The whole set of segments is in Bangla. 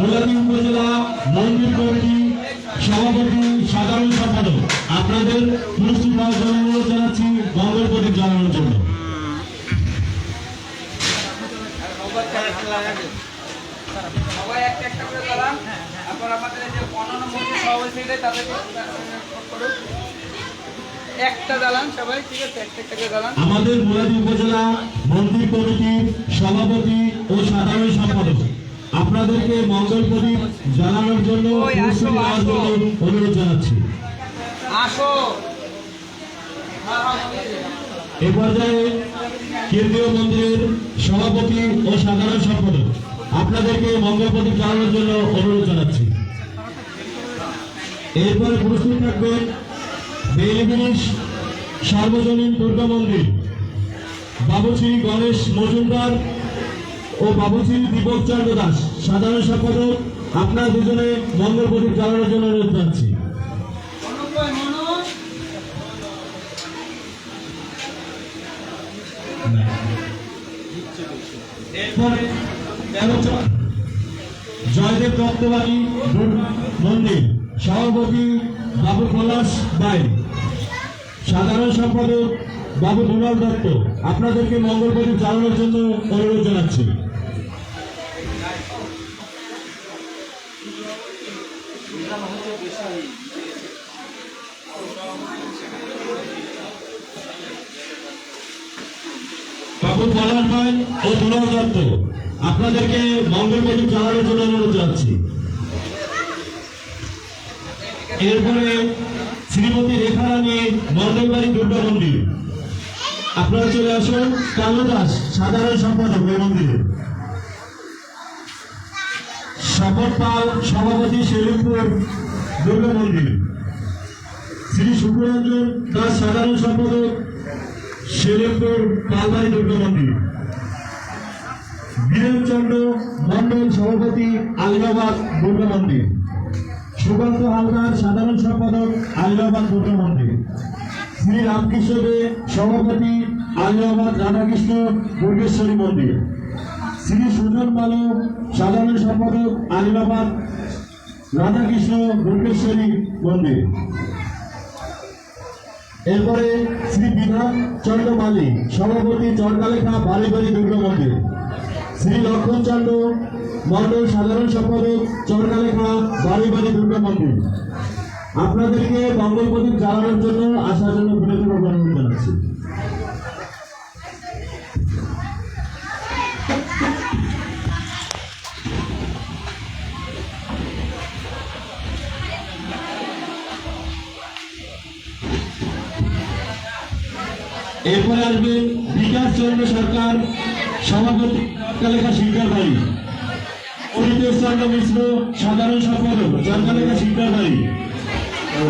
মোলাদি উপজেলা মন্দির কমিটি সভাপতি সাধারণ সম্পাদক। আপনাদের প্রস্তুত হওয়ার জন্য অনুরোধ জানাচ্ছি মঙ্গল প্রদীপ জ্বালানোর জন্য। সবাই একটা একটা করে দাঁড়ান তারপর আমাদের যে অন্যান্য সভাপতি তাদেরকে আমাদের মোলাদি উপজেলা মন্দির কমিটির সভাপতি ও সাধারণ সম্পাদক। আপনাদেরকে মঙ্গল প্রদীপ জানানোর জন্য অনুরোধ জানাচ্ছি। এ পর্যায়ে কেন্দ্রীয় মন্দিরের সভাপতি ও সাধারণ সম্পাদক। আপনাদেরকে মঙ্গল প্রদীপ জ্বালানোর জন্য অনুরোধ জানাচ্ছি। এরপরে প্রস্তুত থাকবেন বেলিবিনিশ সার্বজনীন দুর্গা মন্দির বাবুশ্রী গণেশ মজুমদার ও বাবুশ্রী দীপক চন্দ্র দাস। সাধারণ সম্পাদক, আপনার দুজনে মঙ্গল প্রদীপ জ্বালানোর জন্য অনুরোধ জানাচ্ছি। জয়দেব দত্তবাণী মন্দির। সভাপতি বাবু পলাশ বাই সাধারণ সম্পাদক বাবু দুলাল দত্ত। আপনাদেরকে মঙ্গল প্রদীপ চালানোর জন্য অনুরোধ জানাচ্ছি। বাবু পলাশ ভাই ও দুলাল দত্ত আপনাদেরকে মঙ্গল প্রদীপ চালানোর জন্য অনুরোধ জানাচ্ছি। এরপরে শ্রীমতী রেখারানী মন্ডলবাড়ি দুর্গা মন্দির। আপনারা চলে আসুন, কালু দাস, সাধারণ সম্পাদক এই মন্দিরে। শপথ পাল সভাপতি শেলিমপুর দুর্গা মন্দির। শ্রী শুক্ররঞ্জন দাস, সাধারণ সম্পাদক শেলিমপুর পালবাড়ি দুর্গা মন্দির বীরেনচন্দ্র মন্ডল সভাপতি আলিবাবাদ দুর্গা মন্দির সুকান্ত হালদার সাধারণ সম্পাদক আলিবাবাদ দুর্গা মন্দির শ্রী রামকৃষ্ণ দে সভাপতি আলিবাবাদ রাধাকৃষ্ণ দুর্গেশ্বরী মন্দির। শ্রী সুজন মালক সাধারণ সম্পাদক আলিবাবাদ রাধাকৃষ্ণ দুর্গেশ্বরী মন্দির। এরপরে শ্রী বিধান চন্দ্র মালিক সভাপতি চরকালেখা বাড়িবাড়ি বাড়ি দুর্গা মন্দির। শ্রী লক্ষণ চন্দ্র, মন্ডল সাধারণ সম্পাদক চরকালেখা বাড়িবাড়ি বাড়ি দুর্গা মন্দির। আপনাদেরকে মঙ্গল প্রদীপ জ্বালানোর জন্য, আসার জন্য বিনোদন জানাচ্ছি। এরপরে আসবেন বিকাশ চন্দ্র সরকার, সভাপতি চরকালেখা শিক্ষার বাড়ি অরিতেশ চন্দ্র মিশ্র, সাধারণ সম্পাদক চরকালেখা শিক্ষার বাড়ি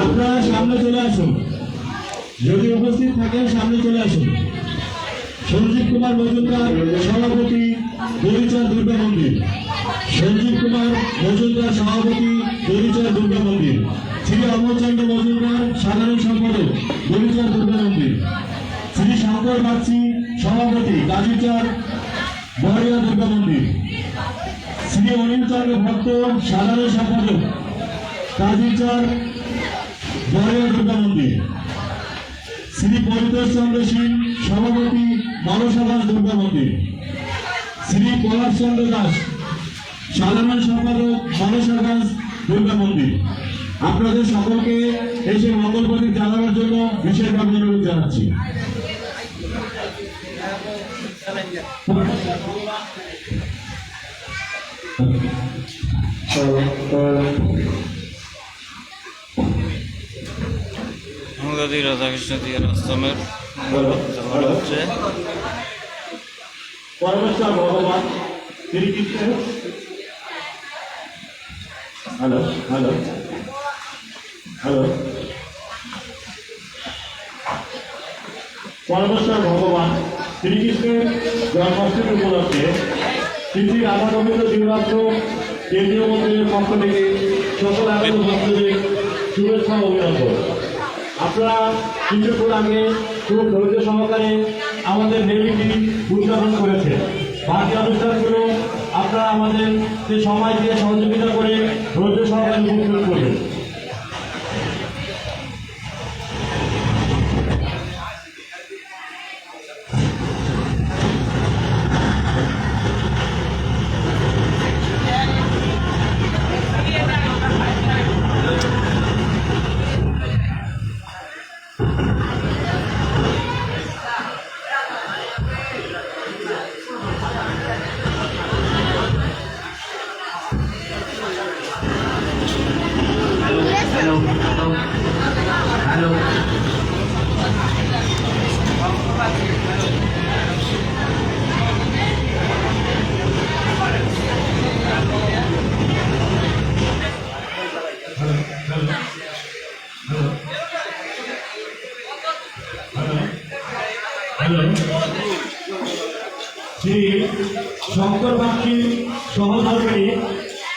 আপনারা সামনে চলে আসুন। যদি উপস্থিত থাকেন, সামনে চলে আসুন। সঞ্জীব কুমার মজুমদার, সভাপতি দরিচর দুর্গা মন্দির। সঞ্জীব কুমার মজুমদার, সভাপতি দরিচর দুর্গা মন্দির। শ্রী অমরচন্দ্র মজুমদার, সাধারণ সম্পাদক দরিচর দুর্গা মন্দির। শ্রী শঙ্কর বাগচি সভাপতি গাজীচর বহরিয়া দুর্গা মন্দির। শ্রী অনিল চন্দ্র ভক্ত সাধারণ সম্পাদক কাজীচর বহরিয়া দুর্গা মন্দির। শ্রী পরিতোষ চন্দ্র সিং সভাপতি মানসা দাস দুর্গা মন্দির। শ্রী পলাশ চন্দ্র দাস সাধারণ সম্পাদক মানসা দাস দুর্গা মন্দির। আপনাদের সকলকে এসে মঙ্গল প্রদীপ জ্বালানোর জন্য বিশেষভাবে অনুরোধ জানাচ্ছি। বাংলাদেশ রাধাকৃষ্ণ হচ্ছে পরমেশ্বর ভগবান শ্রীকৃষ্ণ হ্যালো হ্যালো হ্যালো। পরমেশ্বর ভগবান শ্রীকৃষ্ণের জন্মাষ্টমী উপলক্ষে শ্রী রাধা গোবিন্দ দিবাত্ম কেন্দ্রীয় মন্দিরের পক্ষ থেকে সকল আগত ভক্তদের শুভেচ্ছা অভিনন্দন। আপনারা কিছুক্ষণ আগে খুব ধৈর্য সহকারে আমাদের দেবীটি উদযাপন করেছে বাকি অনুষ্ঠানগুলো আপনারা আমাদের সময় দিয়ে সহযোগিতা করে ধৈর্য সহকারে উপস্থিত করবেন। হ্যালো শ্রী শঙ্কর বাক্সী সহধর্মিনী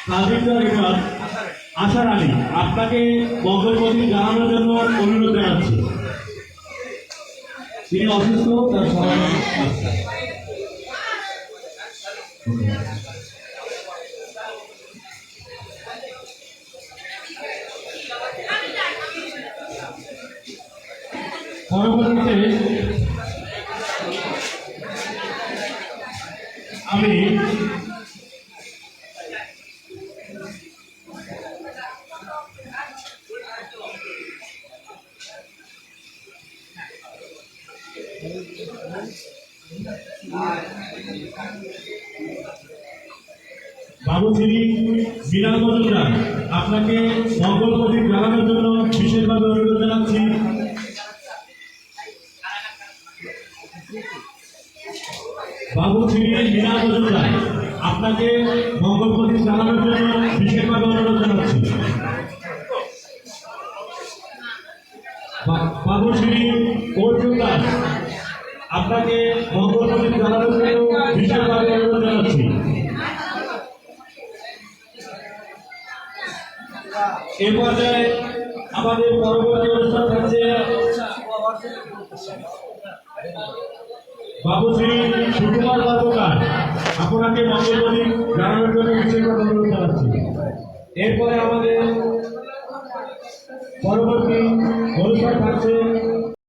কাজিন্দা রেখার আশার আলী আপনাকে মঙ্গলপতি জানানোর জন্য অনুরোধ জানাচ্ছি। তিনি অসুস্থ তার পরবর্তীতে আমি বাবুশ্রী বিরাট মজুমদার আপনাকে মঙ্গল প্রদীপ জ্বালানোর জন্য বিশেষভাবে অনুরোধ জানাচ্ছি। বাবু শ্রী বিরাট মজুমদার আপনাকে মঙ্গল প্রদীপ জ্বালানোর জন্য বিশেষভাবে অনুরোধ জানাচ্ছি। বা- বাবু শ্রী অর্জুন দাস। আপনাকে এ পর্যায়ে আমাদের পরবর্তী অনুষ্ঠান থাকছে বাবুশ্রী সুকুমার আপনাকে মঙ্গলবাদী জানানোর জন্য অনুরোধ জানাচ্ছি। এরপরে আমাদের পরবর্তী অনুষ্ঠান থাকছে